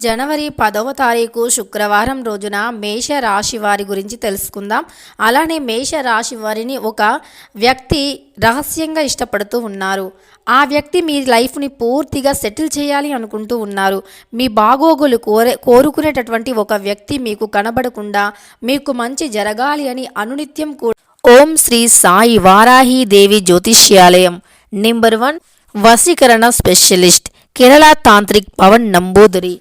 జనవరి పదవ తారీఖు శుక్రవారం రోజున మేష రాశి వారి గురించి తెలుసుకుందాం. అలానే మేష రాశి వారిని ఒక వ్యక్తి రహస్యంగా ఇష్టపడుతూ ఉన్నారు. ఆ వ్యక్తి మీ లైఫ్ని పూర్తిగా సెటిల్ చేయాలి అనుకుంటూ ఉన్నారు. మీ బాగోగులు కోరే కోరుకునేటటువంటి ఒక వ్యక్తి మీకు కనబడకుండా మీకు మంచి జరగాలి అని అనునిత్యం కూడా ఓం శ్రీ సాయి వారాహి దేవి జ్యోతిష్యాలయం. నెంబర్ వన్ వశీకరణ స్పెషలిస్ట్ కేరళ తాంత్రిక్ పవన్ నంబూదరి.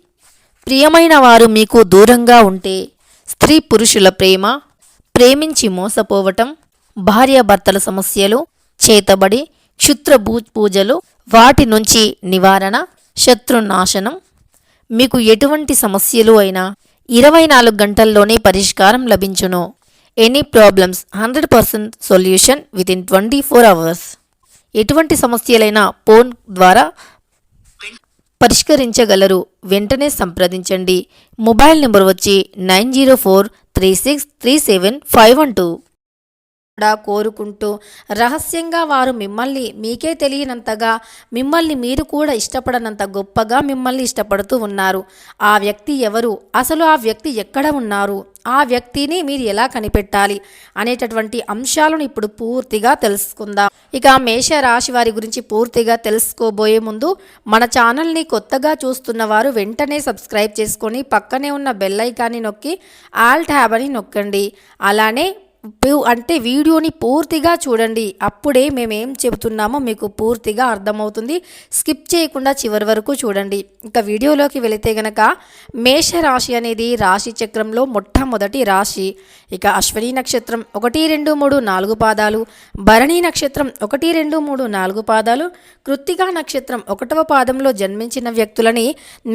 ప్రియమైన వారు మీకు దూరంగా ఉంటే స్త్రీ పురుషుల ప్రేమ ప్రేమించి మోసపోవటం భార్యాభర్తల సమస్యలు చేతబడి క్షుద్ర భూ పూజలు వాటి నుంచి నివారణ శత్రునాశనం మీకు ఎటువంటి సమస్యలు అయినా ఇరవై నాలుగు గంటల్లోనే పరిష్కారం లభించును. Any problems hundred percent solution with in twenty four hours. ఎటువంటి సమస్యలైనా ఫోన్ ద్వారా పరిష్కరించగలరు. వెంటనే సంప్రదించండి. మొబైల్ నెంబర్ వచ్చి nine zero four three six three seven five one two. కూడా కోరుకుంటూ రహస్యంగా వారు మిమ్మల్ని మీకే తెలియనంతగా మిమ్మల్ని మీరు కూడా ఇష్టపడనంత గొప్పగా మిమ్మల్ని ఇష్టపడుతూ ఉన్నారు. ఆ వ్యక్తి ఎవరు? అసలు ఆ వ్యక్తి ఎక్కడ ఉన్నారు? ఆ వ్యక్తిని మీరు ఎలా కనిపెట్టాలి అనేటటువంటి అంశాలను ఇప్పుడు పూర్తిగా తెలుసుకుందాం. ఇక మేష రాశి వారి గురించి పూర్తిగా తెలుసుకోబోయే ముందు మన ఛానల్ని కొత్తగా చూస్తున్న వారు వెంటనే సబ్స్క్రైబ్ చేసుకొని పక్కనే ఉన్న బెల్ ఐకాన్ని నొక్కి ఆల్ ట్యాబ్ అని నొక్కండి. అలానే అంటే వీడియోని పూర్తిగా చూడండి. అప్పుడే మేమేం చెబుతున్నామో మీకు పూర్తిగా అర్థమవుతుంది. స్కిప్ చేయకుండా చివరి వరకు చూడండి. ఇక వీడియోలోకి వెళితే గనక మేష రాశి అనేది రాశి చక్రంలో మొట్టమొదటి రాశి. ఇక అశ్వని నక్షత్రం ఒకటి రెండు మూడు నాలుగు పాదాలు. భరణి నక్షత్రం ఒకటి రెండు మూడు నాలుగు పాదాలు. కృత్తికా నక్షత్రం ఒకటవ పాదంలో జన్మించిన వ్యక్తులని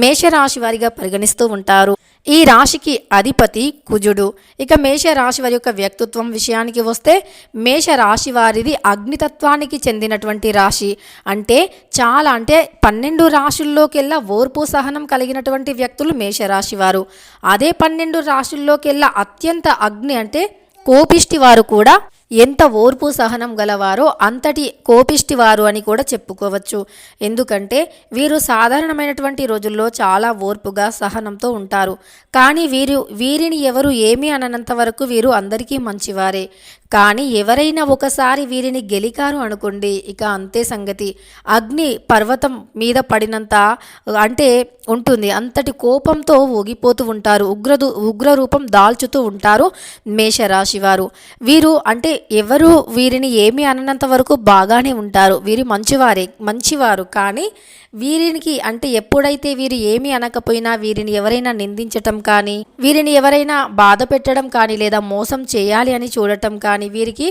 మేషరాశి వారిగా పరిగణిస్తూ ఉంటారు. ఈ రాశికి అధిపతి కుజుడు. ఇక మేష రాశి వారి యొక్క వ్యక్తిత్వం విషయానికి వస్తే మేష రాశి వారిది అగ్నితత్వానికి చెందినటువంటి రాశి. అంటే చాలా అంటే పన్నెండు రాశుల్లోకెల్లా ఓర్పు సహనం కలిగినటువంటి వ్యక్తులు మేషరాశి వారు. అదే పన్నెండు రాశుల్లోకెల్లా అత్యంత అగ్ని అంటే కోపిష్టి వారు కూడా ఎంత ఓర్పు సహనం గలవారో అంతటి కోపిష్టి వారు అని కూడా చెప్పుకోవచ్చు. ఎందుకంటే వీరు సాధారణమైనటువంటి రోజుల్లో చాలా ఓర్పుగా సహనంతో ఉంటారు. కానీ వీరు వీరిని ఎవరు ఏమీ అననంత వరకు వీరు అందరికీ మంచివారే. కానీ ఎవరైనా ఒకసారి వీరిని గెలికారు అనుకోండి ఇక అంతే సంగతి. అగ్ని పర్వతం మీద పడినంత అంటే ఉంటుంది అంతటి కోపంతో ఊగిపోతూ ఉంటారు. ఉగ్రదు ఉగ్ర రూపం దాల్చుతూ ఉంటారు మేషరాశి వారు. వీరు అంటే ఎవరు వీరిని ఏమి అననంత వరకు బాగానే ఉంటారు. వీరు మంచివారే మంచివారు. కానీ వీరికి అంటే ఎప్పుడైతే వీరు ఏమి అనకపోయినా వీరిని ఎవరైనా నిందించటం కానీ వీరిని ఎవరైనా బాధ పెట్టడం కానీ లేదా మోసం చేయాలి అని చూడటం కానీ వీరికి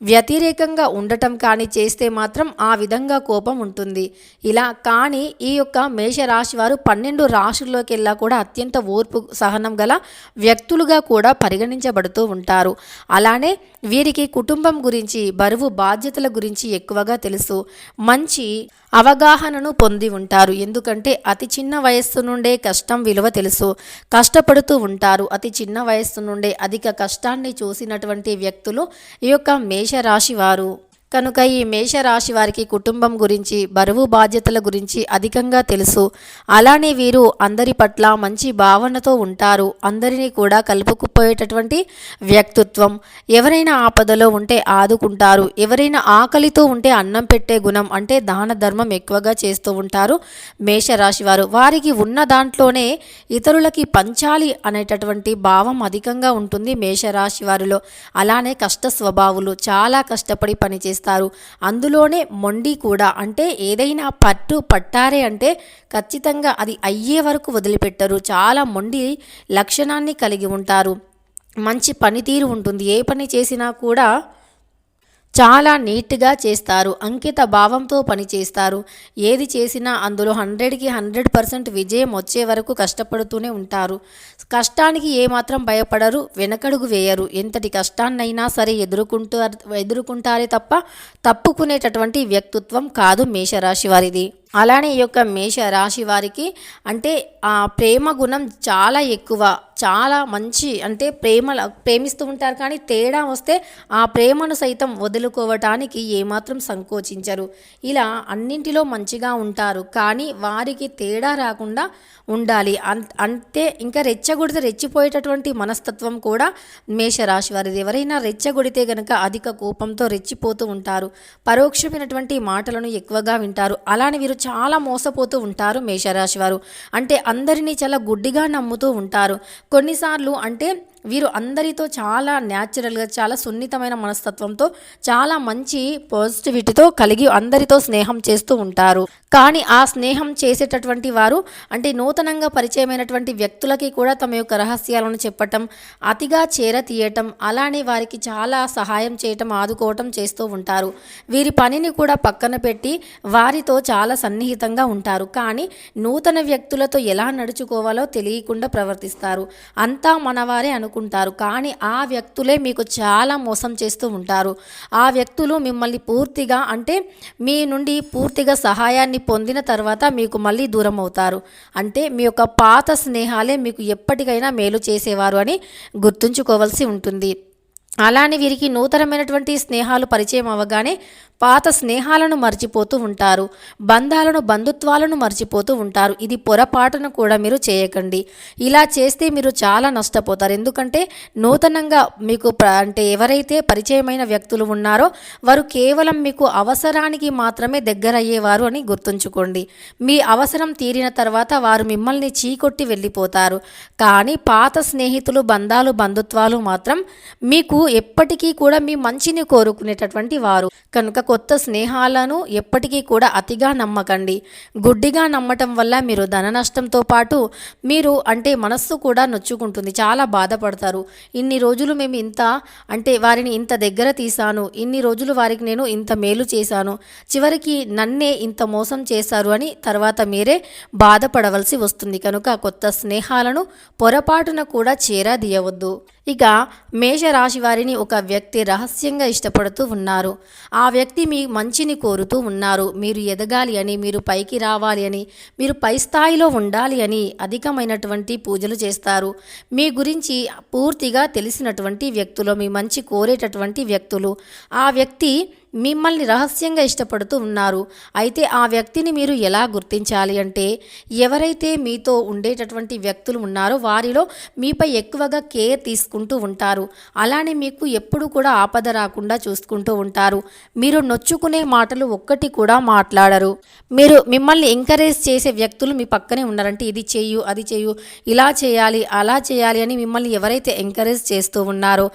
వ్యతిరేకంగా ఉండటం కానీ చేస్తే మాత్రం ఆ విధంగా కోపం ఉంటుంది. ఇలా కానీ ఈ యొక్క మేషరాశి వారు పన్నెండు రాశుల్లోకెల్లా కూడా అత్యంత ఓర్పు సహనం గల వ్యక్తులుగా కూడా పరిగణించబడుతూ ఉంటారు. అలానే వీరికి కుటుంబం గురించి బరువు బాధ్యతల గురించి ఎక్కువగా తెలుసు. మంచి అవగాహనను పొంది ఉంటారు. ఎందుకంటే అతి చిన్న వయస్సు నుండే కష్టం విలువ తెలుసు. కష్టపడుతూ ఉంటారు. అతి చిన్న వయస్సు నుండే అధిక కష్టాన్ని చూసినటువంటి వ్యక్తులు ఈ యొక్క మేషరాశి వారు. కనుక ఈ మేషరాశి వారికి కుటుంబం గురించి బరువు బాధ్యతల గురించి అధికంగా తెలుసు. అలానే వీరు అందరి పట్ల మంచి భావనతో ఉంటారు. అందరినీ కూడా కలుపుకు కలుపుకుపోయేటటువంటి వ్యక్తిత్వం. ఎవరైనా ఆపదలో ఉంటే ఆదుకుంటారు. ఎవరైనా ఆకలితో ఉంటే అన్నం పెట్టే గుణం అంటే దాన ధర్మం ఎక్కువగా చేస్తూ ఉంటారు మేషరాశి వారు వారికి ఉన్న దాంట్లోనే ఇతరులకి పంచాలి అనేటటువంటి భావం అధికంగా ఉంటుంది మేషరాశి వారిలో అలానే కష్ట స్వభావులు చాలా కష్టపడి పనిచేస్తారు. అందులోనే మొండి కూడా. అంటే ఏదైనా పట్టు పట్టారే అంటే ఖచ్చితంగా అది అయ్యే వరకు వదిలిపెట్టరు. చాలా మొండి లక్షణాన్ని కలిగి ఉంటారు. మంచి పనితీరు ఉంటుంది. ఏ పని చేసినా కూడా చాలా నీట్గా చేస్తారు. అంకిత భావంతో పని చేస్తారు. ఏది చేసినా అందులో హండ్రెడ్కి హండ్రెడ్ పర్సెంట్ విజయం వచ్చే వరకు కష్టపడుతూనే ఉంటారు. కష్టానికి ఏమాత్రం భయపడరు వెనకడుగు వేయరు. ఎంతటి కష్టాన్నైనా సరే ఎదుర్కొంటారు ఎదుర్కొంటారే తప్ప తప్పుకునేటటువంటి వ్యక్తిత్వం కాదు మేషరాశి వారిది. అలానే ఈ యొక్క మేష రాశి వారికి అంటే ఆ ప్రేమ గుణం చాలా ఎక్కువ. చాలా మంచి అంటే ప్రేమ ప్రేమిస్తూ ఉంటారు కానీ తేడా వస్తే ఆ ప్రేమను సైతం వదులుకోవటానికి ఏమాత్రం సంకోచించరు. ఇలా అన్నింటిలో మంచిగా ఉంటారు కానీ వారికి తేడా రాకుండా ఉండాలి. అం- అంతే ఇంకా రెచ్చగొడితే రెచ్చిపోయేటటువంటి మనస్తత్వం కూడా మేషరాశి వారిది. ఎవరైనా రెచ్చగొడితే గనక అధిక కోపంతో రెచ్చిపోతూ ఉంటారు. పరోక్షమైనటువంటి మాటలను ఎక్కువగా వింటారు. అలానే వీరు చాలా మోసపోతూ ఉంటారు మేషరాశి వారు. అంటే అందరినీ చాలా గుడ్డిగా నమ్ముతూ ఉంటారు. కొన్నిసార్లు అంటే వీరు అందరితో చాలా న్యాచురల్గా చాలా సున్నితమైన మనస్తత్వంతో చాలా మంచి పాజిటివిటీతో కలిగి అందరితో స్నేహం చేస్తూ ఉంటారు. కానీ ఆ స్నేహం చేసేటటువంటి వారు అంటే నూతనంగా పరిచయమైనటువంటి వ్యక్తులకి కూడా తమ యొక్క రహస్యాలను చెప్పటం అతిగా చేర తీయటం అలానే వారికి చాలా సహాయం చేయటం ఆదుకోవటం చేస్తూ ఉంటారు. వీరి పనిని కూడా పక్కన పెట్టి వారితో చాలా సన్నిహితంగా ఉంటారు. కానీ నూతన వ్యక్తులతో ఎలా నడుచుకోవాలో తెలియకుండా ప్రవర్తిస్తారు. అంతా మనవారే అనుకుంటారు. కానీ ఆ వ్యక్తులే మీకు చాలా మోసం చేస్తూ ఉంటారు. ఆ వ్యక్తులు మిమ్మల్ని పూర్తిగా అంటే మీ నుండి పూర్తిగా సహాయాన్ని పొందిన తర్వాత మీకు మళ్ళీ దూరం అవుతారు. అంటే మీ యొక్క పాత స్నేహాలే మీకు ఎప్పటికైనా మేలు చేసేవారు అని గుర్తుంచుకోవాల్సి ఉంటుంది. అలానే వీరికి నూతనమైనటువంటి స్నేహాలు పరిచయం అవ్వగానే పాత స్నేహాలను మర్చిపోతూ ఉంటారు బంధాలను బంధుత్వాలను మర్చిపోతూ ఉంటారు. ఇది పొరపాటును కూడా మీరు చేయకండి. ఇలా చేస్తే మీరు చాలా నష్టపోతారు. ఎందుకంటే నూతనంగా మీకు అంటే ఎవరైతే పరిచయమైన వ్యక్తులు ఉన్నారో వారు కేవలం మీకు అవసరానికి మాత్రమే దగ్గర అయ్యేవారు అని గుర్తుంచుకోండి. మీ అవసరం తీరిన తర్వాత వారు మిమ్మల్ని చీకొట్టి వెళ్ళిపోతారు. కానీ పాత స్నేహితులు బంధాలు బంధుత్వాలు మాత్రం మీకు ఎప్పటికీ కూడా మీ మంచిని కోరుకునేటటువంటి వారు. కనుక కొత్త స్నేహాలను ఎప్పటికీ కూడా అతిగా నమ్మకండి. గుడ్డిగా నమ్మటం వల్ల మీరు ధన నష్టంతో పాటు మీరు అంటే మనస్సు కూడా నొచ్చుకుంటుంది. చాలా బాధపడతారు. ఇన్ని రోజులు మేము ఇంత అంటే వారిని ఇంత దగ్గర తీశాను. ఇన్ని రోజులు వారికి నేను ఇంత మేలు చేశాను. చివరికి నన్నే ఇంత మోసం చేశారు అని తర్వాత మీరే బాధపడవలసి వస్తుంది. కనుక కొత్త స్నేహాలను పొరపాటున కూడా చేరాదీయవద్దు. ఇక మేషరాశి వారిని ఒక వ్యక్తి రహస్యంగా ఇష్టపడుతూ ఉన్నారు. ఆ వ్యక్తి మీ మంచిని కోరుతూ ఉన్నారు. మీరు ఎదగాలి అని మీరు పైకి రావాలి అని మీరు పై స్థాయిలో ఉండాలి అని అధికమైనటువంటి పూజలు చేస్తారు. మీ గురించి పూర్తిగా తెలిసినటువంటి వ్యక్తులు మీ మంచి కోరేటటువంటి వ్యక్తులు. ఆ వ్యక్తి మిమ్మల్ని రహస్యంగా ఇష్టపడుతూ ఉన్నారు. అయితే ఆ వ్యక్తిని మీరు ఎలా గుర్తించాలి అంటే ఎవరైతే మీతో ఉండేటటువంటి వ్యక్తులు ఉన్నారో వారిలో మీపై ఎక్కువగా కేర్ తీసుకుంటూ ఉంటారు. అలానే మీకు ఎప్పుడు కూడా ఆపద రాకుండా చూసుకుంటూ ఉంటారు. మీరు నొచ్చుకునే మాటలు ఒక్కటి కూడా మాట్లాడరు. మీరు మిమ్మల్ని ఎంకరేజ్ చేసే వ్యక్తులు మీ పక్కనే ఉన్నారంటే ఇది చేయు అది చేయు ఇలా చేయాలి అలా చేయాలి అని మిమ్మల్ని ఎవరైతే ఎంకరేజ్ చేస్తూ ఉన్నారో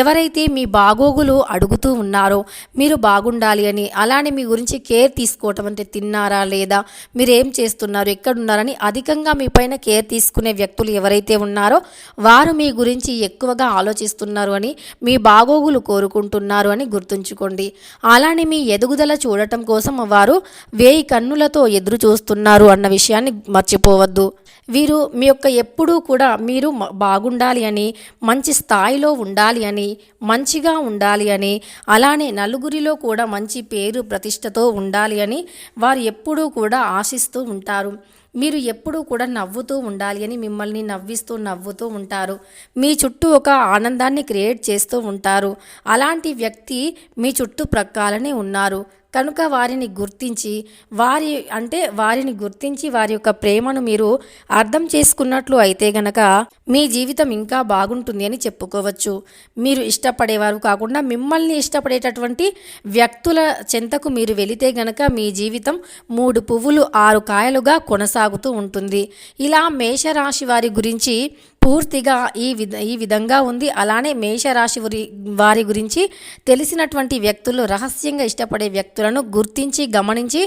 ఎవరైతే మీ బాగోగులు అడుగుతూ ఉన్నారో మీరు బాగుండాలి అని అలానే మీ గురించి కేర్ తీసుకోవటం అంటే తిన్నారా లేదా మీరు ఏం చేస్తున్నారు ఎక్కడున్నారని అధికంగా మీ పైన కేర్ తీసుకునే వ్యక్తులు ఎవరైతే ఉన్నారో వారు మీ గురించి ఎక్కువగా ఆలోచిస్తున్నారు అని మీ బాగోగులు కోరుకుంటున్నారు అని గుర్తుంచుకోండి. అలానే మీ ఎదుగుదల చూడటం కోసం వారు వేయి కన్నులతో ఎదురు చూస్తున్నారు అన్న విషయాన్ని మర్చిపోవద్దు. వీరు మీ యొక్క ఎప్పుడూ కూడా మీరు బాగుండాలి అని మంచి స్థాయిలో ఉండాలి అని మంచిగా ఉండాలి అని అలానే నలుగురిలో కూడా మంచి పేరు ప్రతిష్టతో ఉండాలి అని వారు ఎప్పుడూ కూడా ఆశిస్తూ ఉంటారు. మీరు ఎప్పుడూ కూడా నవ్వుతూ ఉండాలి అని మిమ్మల్ని నవ్విస్తూ నవ్వుతూ ఉంటారు. మీ చుట్టూ ఒక ఆనందాన్ని క్రియేట్ చేస్తూ ఉంటారు. అలాంటి వ్యక్తి మీ చుట్టూ ప్రక్కాలనే ఉన్నారు. కనుక వారిని గుర్తించి వారి అంటే వారిని గుర్తించి వారి యొక్క ప్రేమను మీరు అర్థం చేసుకున్నట్లు అయితే గనక మీ జీవితం ఇంకా బాగుంటుంది అని చెప్పుకోవచ్చు. మీరు ఇష్టపడేవారు కాకుండా మిమ్మల్ని ఇష్టపడేటటువంటి వ్యక్తుల చెంతకు మీరు వెళితే గనక మీ జీవితం మూడు పువ్వులు ఆరు కాయలుగా కొనసాగుతూ ఉంటుంది. ఇలా మేషరాశి వారి గురించి పూర్తిగా ఈ విధ ఈ విధంగా ఉంది. అలానే మేషరాశి వారి వారి గురించి తెలిసినటువంటి వ్యక్తులు రహస్యంగా ఇష్టపడే వ్యక్తులను గుర్తించి గమనించి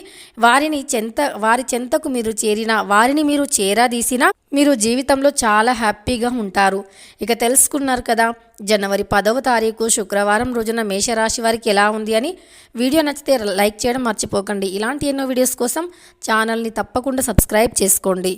వారిని చెంత వారి చెంతకు మీరు చేరిన వారిని మీరు చేరదీసిన మీరు జీవితంలో చాలా హ్యాపీగా ఉంటారు. ఇక తెలుసుకున్నారు కదా జనవరి పదవ తారీఖు శుక్రవారం రోజున మేషరాశి వారికి ఎలా ఉంది అని వీడియో నచ్చితే లైక్ చేయడం మర్చిపోకండి. ఇలాంటి ఎన్నో వీడియోస్ కోసం ఛానల్ని తప్పకుండా సబ్స్క్రైబ్ చేసుకోండి.